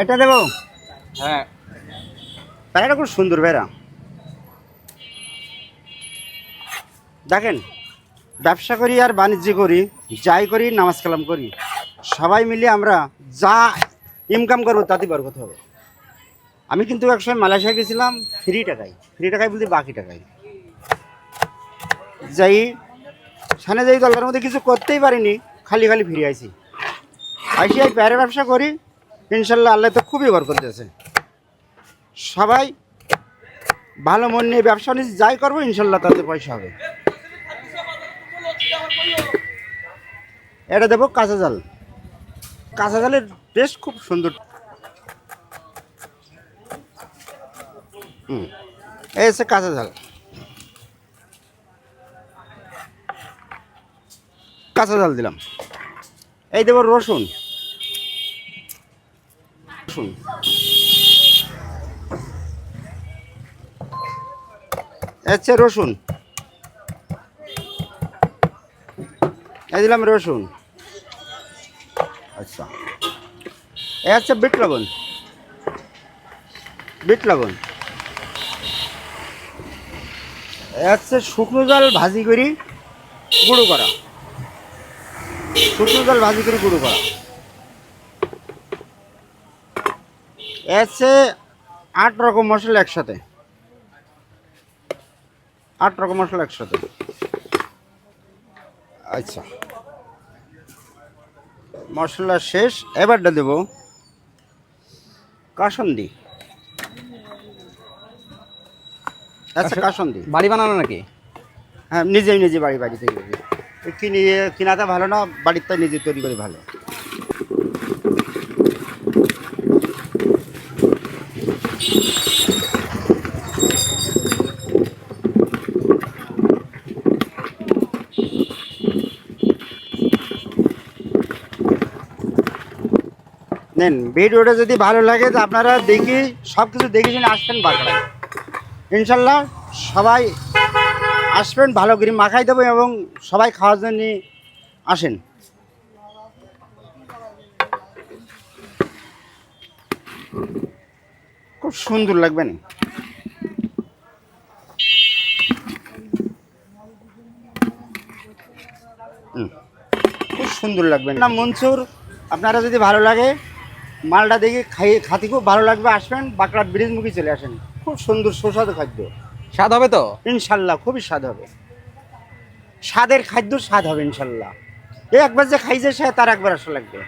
এটা দেবো? হ্যাঁ। প্যারাটা খুব সুন্দর বেড়া দেখেন ব্যবসা করি আর বাণিজ্য করি যাই করি নামাজ কালাম করি সবাই মিলে আমরা যা ইনকাম করব তাতে বরকত হবে। আমি কিন্তু একসময় মালয়েশিয়া গেছিলাম ফ্রি টাকায়। ফ্রি টাকায় বলতে বাকি টাকায়। যাই সানে যাই দলটার মধ্যে কিছু করতেই পারিনি খালি খালি ফিরে আইছি। আইসি এই প্যারে ব্যবসা করি ইনশাল্লাহ আল্লাহ তো খুবই বরকত দিয়েছে। সবাই ভালো মন নিয়ে ব্যবসা নিয়ে যাই করব, ইনশাল্লাহ তাতে পয়সা হবে। এটা দেবো কাঁচা জাল। কাঁচা জালের টেস্ট খুব সুন্দর। হুম, এই হচ্ছে কাঁচা জাল। কাঁচা জাল দিলাম। এই দেবো রসুন। রসুন এ হচ্ছে রসুন দিলাম রসুন। আচ্ছা। এ হচ্ছে বিট লবণ। বিট লবণ। এ হচ্ছে শুকনো জল ভাজি করি, গুঁড়ো করা। শুকনো জল ভাজি করে, গুঁড়ো করা। এ হচ্ছে আট রকম মশলা একসাথে। আট রকম মশলা একসাথে। আচ্ছা। মশলা শেষ এবারটা দেব। কাসন্দি। আচ্ছা কাসন্দি। বাড়ি বানানো নাকি? হ্যাঁ নিজেই নিজে বাড়ি বাড়ি করি কিনে কিনাতে ভালো না বাড়িতে নিজে তৈরি করে ভালো। নেন, ভিডিওটা যদি ভালো লাগে তো আপনারা দেখি সব কিছু দেখে শুনে আসবেন বাঁকড়ায় ইনশাল্লাহ সবাই আসবেন, ভালো করে মাখাই দেবো এবং সবাই খাওয়ার জন্য আসেন। খুব সুন্দর লাগবে না। খুব সুন্দর লাগবে না মনসুর আপনারা যদি ভালো লাগে মালটা দেখে খাইয়ে খাতে খুব ভালো লাগবে আসবেন বাঁকড়া ব্রিজ মুখে চলে আসেন। খুব সুন্দর সুস্বাদু খাদ্য। স্বাদ হবে তো? ইনশাল্লাহ খুবই স্বাদ হবে। স্বাদের খাদ্য স্বাদ হবে ইনশাল্লাহ। একবার যে খাইছে সে তার একবার আসা লাগবে।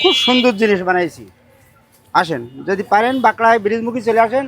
খুব সুন্দর জিনিস বানাইছি। আসেন। যদি পারেন বাঁকড়ায় ব্রিজমুখী চলে আসেন